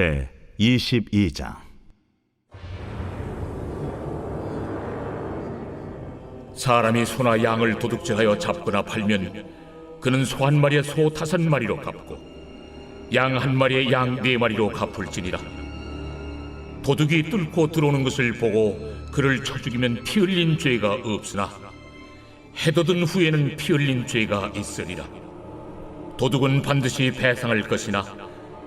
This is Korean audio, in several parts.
제 22장. 사람이 소나 양을 도둑질하여 잡거나 팔면 그는 소 한 마리에 소 다섯 마리로 갚고 양 한 마리에 양 네 마리로 갚을지니라. 도둑이 뚫고 들어오는 것을 보고 그를 쳐 죽이면 피 흘린 죄가 없으나 해돋은 후에는 피 흘린 죄가 있으리라. 도둑은 반드시 배상할 것이나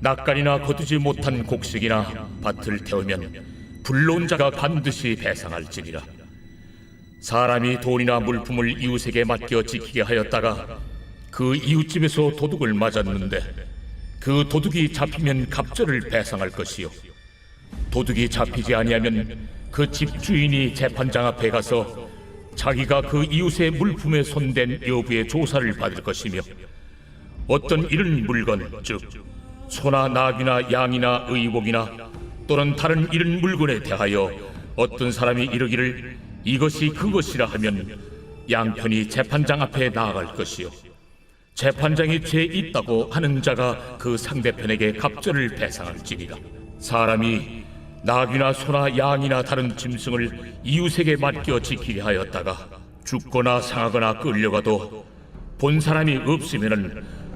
낯간이나 거두지 못한 곡식이나 밭을 태우면 불로운 자가 반드시 배상할지니라. 사람이 돈이나 물품을 이웃에게 맡겨 지키게 하였다가 그 이웃집에서 도둑을 맞았는데 그 도둑이 잡히면 갑절을 배상할 것이요. 도둑이 잡히지 아니하면 그 집 주인이 재판장 앞에 가서 자기가 그 이웃의 물품에 손댄 여부의 조사를 받을 것이며 어떤 이런 물건 즉 소나 나귀나 양이나 의복이나 또는 다른 이런 물건에 대하여 어떤 사람이 이르기를 이것이 그것이라 하면 양편이 재판장 앞에 나아갈 것이요. 재판장이 죄 있다고 하는 자가 그 상대편에게 갑절을 배상할지니라. 사람이 나귀나 소나 양이나 다른 짐승을 이웃에게 맡겨 지키게 하였다가 죽거나 상하거나 끌려가도 본 사람이 없으면은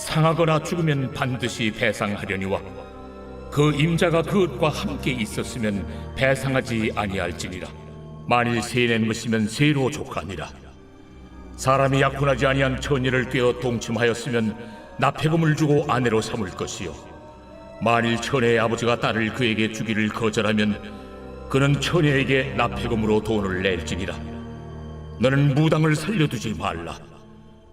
상하거나 죽으면 반드시 배상하려니와 그 임자가 그것과 함께 있었으면 배상하지 아니할지니라. 만일 세낸 것이면 세로 족하니라. 사람이 약혼하지 아니한 처녀를 꿰어 동침하였으면 납폐금을 주고 아내로 삼을 것이요. 만일 처녀의 아버지가 딸을 그에게 주기를 거절하면 그는 처녀에게 납폐금으로 돈을 낼지니라. 너는 무당을 살려두지 말라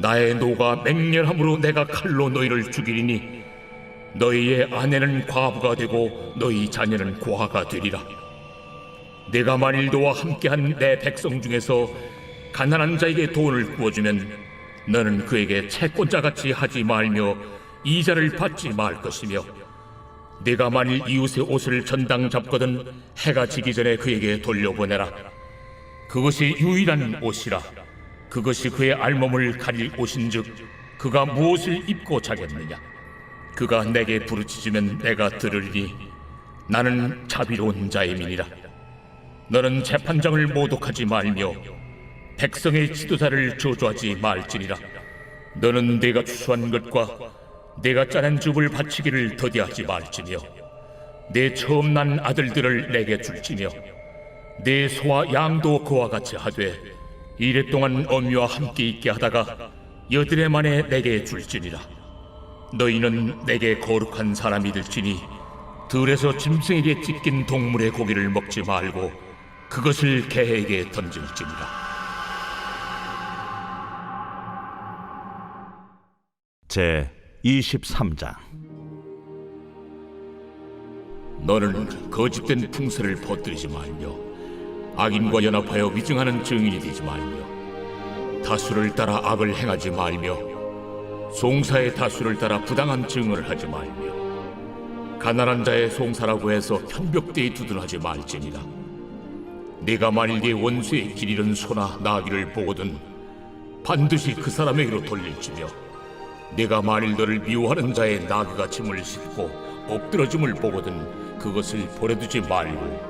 나의 노가 맹렬함으로 내가 칼로 너희를 죽이리니 너희의 아내는 과부가 되고 너희 자녀는 고아가 되리라. 내가 만일 너와 함께한 내 백성 중에서 가난한 자에게 돈을 구워주면 너는 그에게 채권자 같이 하지 말며 이자를 받지 말 것이며 내가 만일 이웃의 옷을 전당 잡거든 해가 지기 전에 그에게 돌려보내라. 그것이 유일한 옷이라 그것이 그의 알몸을 가릴 옷인즉 그가 무엇을 입고 자겠느냐? 그가 내게 부르짖으면 내가 들으리니 나는 자비로운 자임이니라. 너는 재판장을 모독하지 말며 백성의 지도자를 저주하지 말지니라. 너는 내가 추수한 것과 내가 짜낸 줍을 바치기를 더디하지 말지며 내 처음 난 아들들을 내게 줄지며 내 소와 양도 그와 같이 하되 이랫동안 어미와 함께 있게 하다가 여드레 만에 내게 줄지니라. 너희는 내게 거룩한 사람이 될지니 들에서 짐승에게 찢긴 동물의 고기를 먹지 말고 그것을 개에게 던질지니라. 제 23장. 너는 거짓된 풍설을 퍼뜨리지 말며 악인과 연합하여 위증하는 증인이 되지 말며 다수를 따라 악을 행하지 말며 송사의 다수를 따라 부당한 증언을 하지 말며 가난한 자의 송사라고 해서 편벽대에 두둔하지 말지니라. 네가 만일 네 원수의 길 잃은 소나 나귀를 보거든 반드시 그 사람에게로 돌릴지며 네가 만일 너를 미워하는 자의 나귀가 짐을 싣고 엎드러짐을 보거든 그것을 버려두지 말고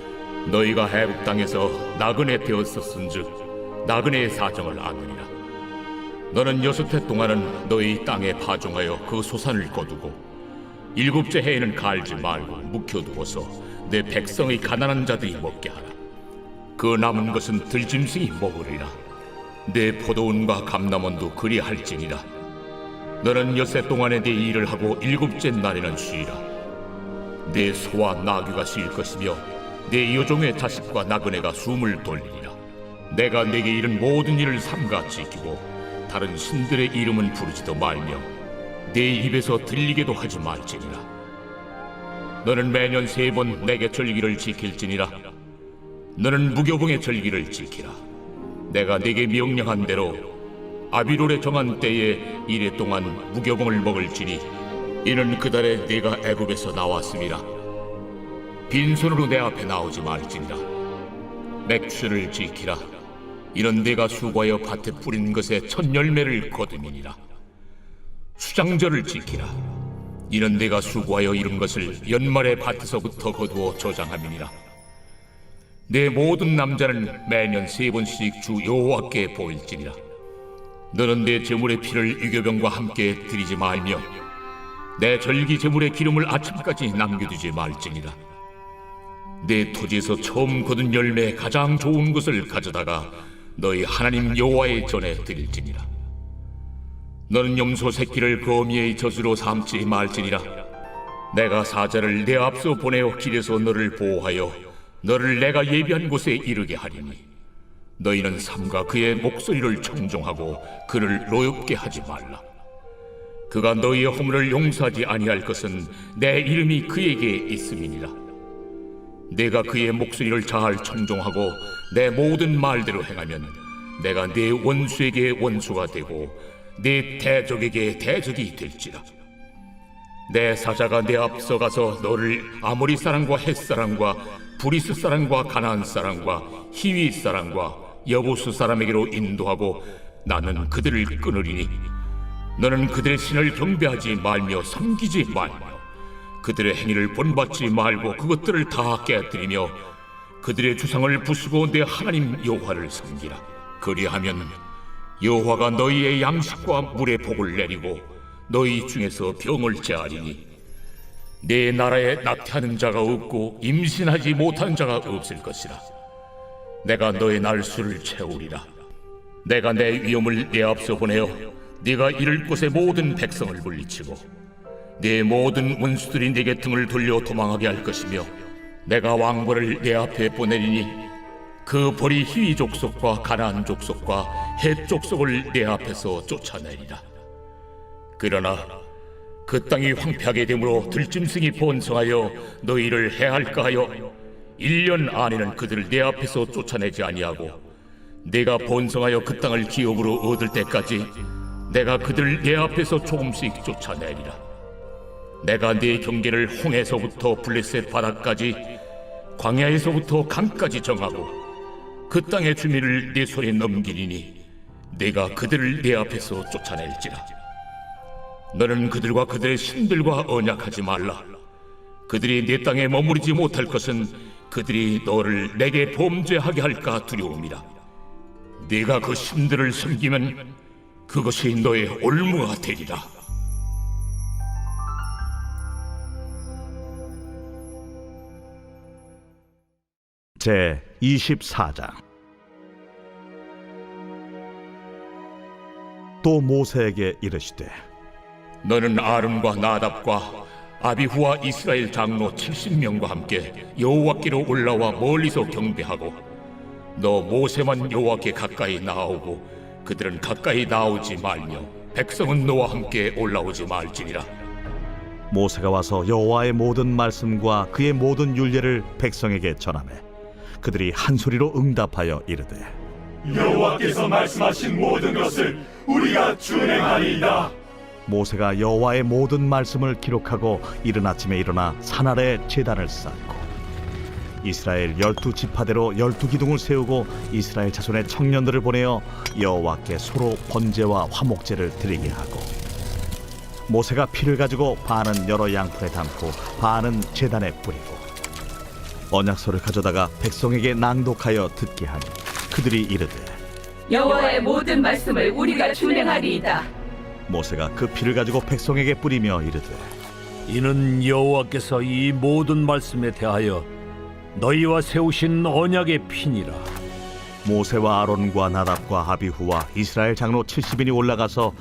너희가 해국 땅에서 나그네 되었었은즉 나그네의 사정을 아느니라. 너는 여섯 해 동안은 너희 땅에 파종하여 그 소산을 거두고 일곱째 해에는 갈지 말고 묵혀두어서 내 백성의 가난한 자들이 먹게 하라. 그 남은 것은 들짐승이 먹으리라. 내 포도원과 감남원도 그리할지니라. 너는 여세 동안에 네 일을 하고 일곱째 날에는 쉬라. 내 소와 나귀가 쉴 것이며 내 여종의 자식과 나그네가 숨을 돌리리라. 내가 내게 이른 모든 일을 삼가 지키고 다른 신들의 이름은 부르지도 말며 내 입에서 들리게도 하지 말지니라. 너는 매년 세 번 내게 절기를 지킬지니라. 너는 무교봉의 절기를 지키라. 내가 네게 명령한 대로 아비롤에 정한 때에 이래 동안 무교봉을 먹을지니 이는 그달에 네가 애굽에서 나왔음이라 빈손으로 내 앞에 나오지 말지니라. 맥주를 지키라. 이는 네가 수고하여 밭에 뿌린 것의 첫 열매를 거두미니라. 수장절을 지키라. 이는 네가 수고하여 이룬 것을 연말에 밭에서부터 거두어 저장함이니라. 내 모든 남자는 매년 세 번씩 주 여호와께 보일지니라. 너는 내 제물의 피를 유교병과 함께 드리지 말며 내 절기 제물의 기름을 아침까지 남겨두지 말지니라 내 토지에서 처음 거둔 열매 가장 좋은 것을 가져다가 너희 하나님 여호와의 전에 드릴지니라. 너는 염소 새끼를 거미의 젖으로 삼지 말지니라. 내가 사자를 내 앞서 보내어 길에서 너를 보호하여 너를 내가 예비한 곳에 이르게 하리니 너희는 삼가 그의 목소리를 청종하고 그를 노엽게 하지 말라. 그가 너희의 허물을 용서하지 아니할 것은 내 이름이 그에게 있음이니라 내가 그의 목소리를 잘 청종하고 내 모든 말대로 행하면 내가 내 원수에게 원수가 되고 내 대적에게 대적이 될지라. 내 사자가 내 앞서 가서 너를 아모리 사람과 헷 사람과 브리스 사람과 가나안 사람과 히위 사람과 여부수 사람에게로 인도하고 나는 그들을 끊으리니 너는 그들의 신을 경배하지 말며 섬기지 말며 그들의 행위를 본받지 말고 그것들을 다 깨뜨리며 그들의 주상을 부수고 내 하나님 여호와를 섬기라. 그리하면 여호와가 너희의 양식과 물의 복을 내리고 너희 중에서 병을 제하리니 내 나라에 낙태하는 자가 없고 임신하지 못하는 자가 없을 것이라. 내가 너의 날수를 채우리라. 내가 내 위엄을 내 앞서 보내어 네가 이를 곳의 모든 백성을 물리치고 네 모든 원수들이 네게 등을 돌려 도망하게 할 것이며 내가 왕벌을 내 앞에 보내리니 그 벌이 희위 족속과 가나안 족속과 헷 족속을 내 앞에서 쫓아내리라. 그러나 그 땅이 황폐하게 되므로 들짐승이 번성하여 너희를 해할까 하여 1년 안에는 그들을 내 앞에서 쫓아내지 아니하고 내가 번성하여 그 땅을 기업으로 얻을 때까지 내가 그들을 내 앞에서 조금씩 쫓아내리라 내가 네 경계를 홍해서부터 블레셋 바다까지 광야에서부터 강까지 정하고 그 땅의 주민을 네 손에 넘기리니 내가 그들을 내 앞에서 쫓아낼지라. 너는 그들과 그들의 신들과 언약하지 말라. 그들이 내 땅에 머무르지 못할 것은 그들이 너를 내게 범죄하게 할까 두려움이라. 네가 그 신들을 섬기면 그것이 너의 올무가 되리라 제 24장. 또 모세에게 이르시되 너는 아름과 나답과 아비후와 이스라엘 장로 70명과 함께 여호와께로 올라와 멀리서 경배하고 너 모세만 여호와께 가까이 나오고 그들은 가까이 나오지 말며 백성은 너와 함께 올라오지 말지니라. 모세가 와서 여호와의 모든 말씀과 그의 모든 율례를 백성에게 전하매 그들이 한 소리로 응답하여 이르되 여호와께서 말씀하신 모든 것을 우리가 준행하리이다. 모세가 여호와의 모든 말씀을 기록하고 이른 아침에 일어나 산 아래 제단을 쌓고 이스라엘 열두 지파대로 열두 기둥을 세우고 이스라엘 자손의 청년들을 보내어 여호와께 소로 번제와 화목제를 드리게 하고 모세가 피를 가지고 반은 여러 양푼에 담고 반은 제단에 뿌리고 언약서를 가져다가 백성에게 낭독하여 듣게 하니 그들이 이르되 여호와의 모든 말씀을 우리가 준행하리이다. 모세가 그 피를 가지고 백성에게 뿌리며 이르되 이는 여호와께서 이 모든 말씀에 대하여 너희와 세우신 언약의 피니라. 모세와 아론과 나답과 아비후와 이스라엘 장로 70인이 올라가서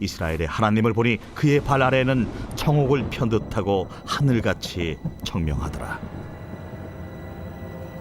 이스라엘의 하나님을 보니 그의 발 아래에는 청옥을 편 듯하고 하늘같이 청명하더라.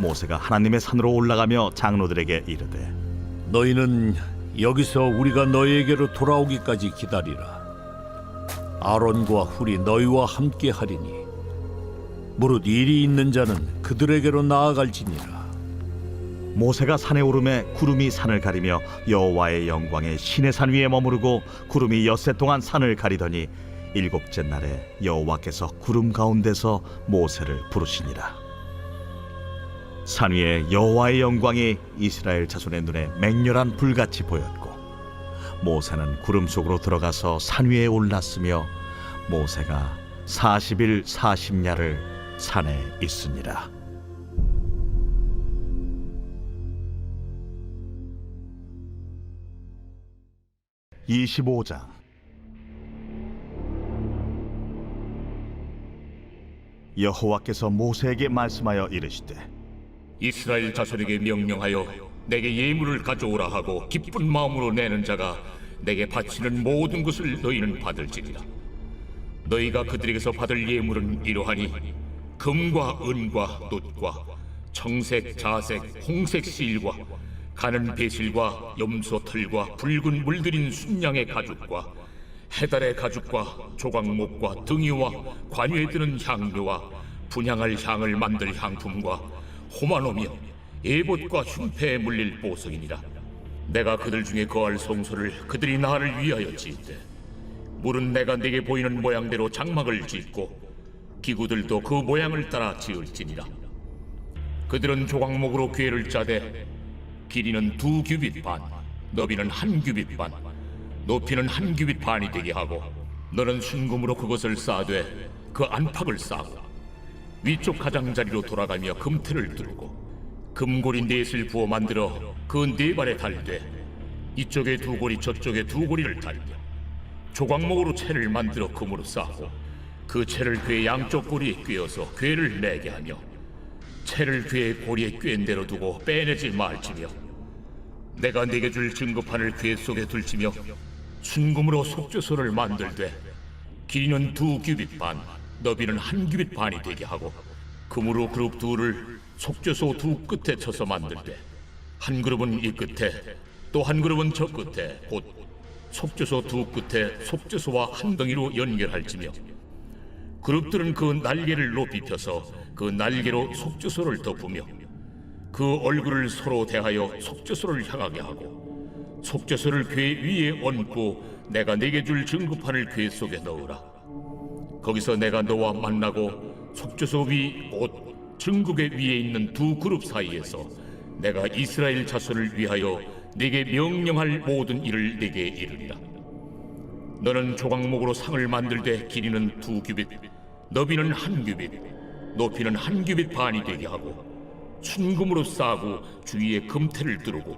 모세가 하나님의 산으로 올라가며 장로들에게 이르되 너희는 여기서 우리가 너희에게로 돌아오기까지 기다리라. 아론과 훌이 너희와 함께 하리니 무릇 일이 있는 자는 그들에게로 나아갈지니라. 모세가 산에 오르매 구름이 산을 가리며 여호와의 영광에 신의 산 위에 머무르고 구름이 엿새 동안 산을 가리더니 일곱째 날에 여호와께서 구름 가운데서 모세를 부르시니라 산 위에 여호와의 영광이 이스라엘 자손의 눈에 맹렬한 불같이 보였고 모세는 구름 속으로 들어가서 산 위에 올랐으며 모세가 40일 40야를 산에 있으니라. 25장. 여호와께서 모세에게 말씀하여 이르시되 이스라엘 자손에게 명령하여 내게 예물을 가져오라 하고 기쁜 마음으로 내는 자가 내게 바치는 모든 것을 너희는 받을지니라. 너희가 그들에게서 받을 예물은 이러하니 금과 은과 놋과 청색, 자색, 홍색 실과 가는 배실과 염소 털과 붉은 물들인 순양의 가죽과 해달의 가죽과 조각목과 등이와 관유에 드는 향료와 분향할 향을 만들 향품과 호마노며 예봇과 흉패에 물릴 보석이니라. 내가 그들 중에 거할 성소를 그들이 나를 위하여 짓되 물은 내가 내게 보이는 모양대로 장막을 짓고 기구들도 그 모양을 따라 지을지니라. 그들은 조각목으로 궤를 짜되 길이는 두 규빗 반, 너비는 한 규빗 반, 높이는 한 규빗 반이 되게 하고 너는 순금으로 그것을 쌓되 그 안팎을 쌓고 위쪽 가장자리로 돌아가며 금틀을 들고 금고리 넷을 부어 만들어 그 네 발에 달되 이쪽에 두 고리 저쪽에 두 고리를 달며 조각목으로 채를 만들어 금으로 쌓고 그 채를 괴 양쪽 고리에 꿰어서 괴를 내게 하며 채를 괴의 고리에 꿰인 대로 두고 빼내지 말지며 내가 네게 줄 증거판을 괴 속에 둘지며 순금으로 속죄소를 만들되 길이는 두 규빗 반, 너비는 한 규빗 반이 되게 하고 금으로 그룹 둘을 속죄소 두 끝에 쳐서 만들되 한 그룹은 이 끝에 또 한 그룹은 저 끝에 곧 속죄소 두 끝에 속죄소와 한 덩이로 연결할지며 그룹들은 그 날개를 높이 펴서 그 날개로 속죄소를 덮으며 그 얼굴을 서로 대하여 속죄소를 향하게 하고 속죄소를 궤 위에 얹고 내가 네게 줄 증거판을 궤 속에 넣으라 거기서 내가 너와 만나고 속죄소 위 곧 증국의 위에 있는 두 그룹 사이에서 내가 이스라엘 자손을 위하여 네게 명령할 모든 일을 네게 이르리라 너는 조각목으로 상을 만들되 길이는 두 규빗, 너비는 한 규빗, 높이는 한 규빗 반이 되게 하고 순금으로 싸고 주위에 금태를 두르고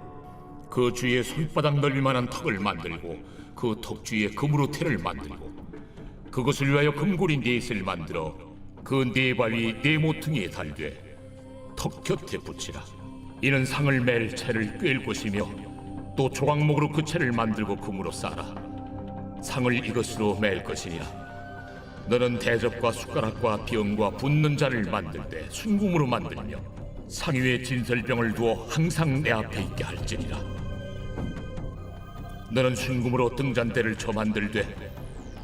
그 주위에 손바닥 넓이만한 턱을 만들고 그 턱 주위에 금으로 태를 만들고 그것을 위하여 금고리 넷을 만들어 그네 발위 네 모퉁이에 달되 턱 곁에 붙이라. 이는 상을 맬 채를 꿰일 것이며 또 조각목으로 그 채를 만들고 금으로 싸라. 상을 이것으로 맬 것이니라 너는 대접과 숟가락과 병과 붓는 자를 만들 때 순금으로 만들며 상 위에 진설병을 두어 항상 내 앞에 있게 할지니라. 너는 순금으로 등잔대를 쳐 만들되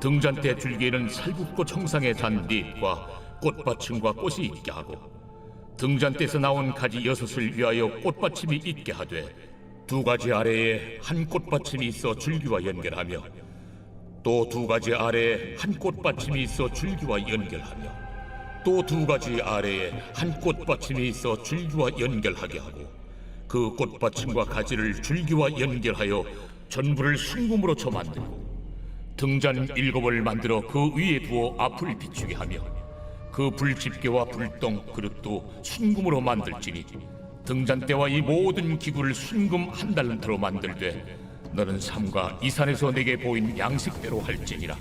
등잔대 줄기에는 살구꽃 형상의 잔 넷과 꽃받침과 꽃이 있게 하고 등잔대에서 나온 가지 여섯을 위하여 꽃받침이 있게 하되 두 가지 아래에 한 꽃받침이 있어 줄기와 연결하며 또 두 가지 아래에 한 꽃받침이 있어 줄기와 연결하며 또 두 가지 아래에 한 꽃받침이 있어 줄기와 연결하게 하고 그 꽃받침과 가지를 줄기와 연결하여 전부를 순금으로 쳐 만들고 등잔 일곱을 만들어 그 위에 두어 앞을 비추게 하며 그 불집게와 불똥 그릇도 순금으로 만들지니 등잔대와 이 모든 기구를 순금 한 달란트로 만들되 너는 삼가 이 산에서 내게 보인 양식대로 할지니라